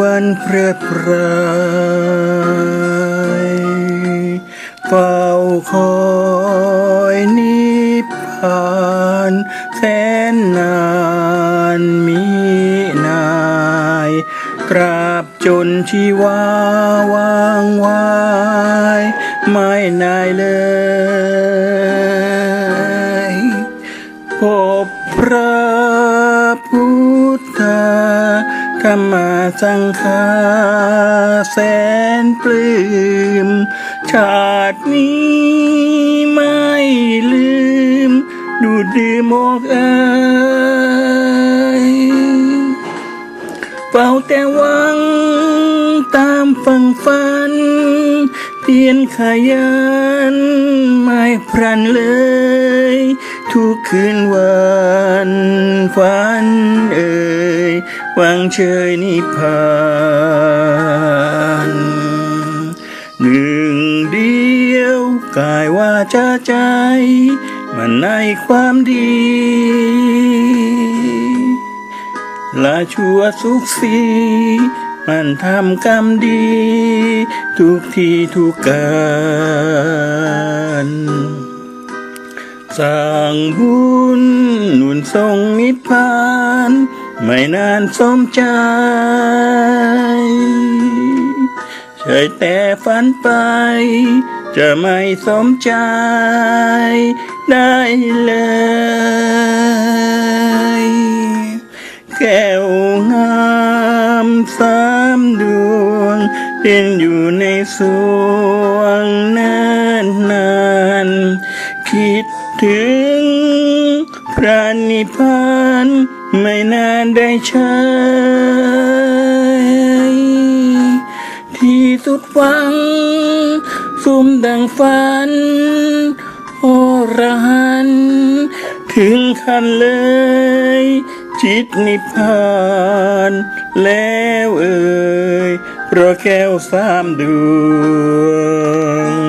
วันเพริดเพรายเฝ้าคอยนิพพานแสนนานมีนายตราบจนชีวาวางวายไม่นายเลยพบพระพุทธ ธรรมสังฆาแสนปลื้ม ชาตินี้ไม่ลืม ดูดดื่มอกเอ้ยเฝ้าแต่หวังตามฝังฝัน เพียรขยันไม่พรันเลย ทุกคืนวันฝันเอ่ หวังเชยนิพพานหนึ่งเดียวกายว่าจะใจ มันในความดีละชั่วสุขสีมันทำกรรมดี ทุกทีทุกการสร้างบุญหนุนทรงนิพพาน ไม่นานสมใจใช่แต่ฝันไป จะไม่สมใจได้เลยแก้วงามสามดวงเด่นอยู่ในสวงนานนานคิดถึงพระนิพพาน ไม่นานได้ใช้ที่สุดฟังสุมดังฝัน โอรหัน ถึงขันเลย จิตนิพพานแล้วเอ่ยเพราะแก้วสามดวง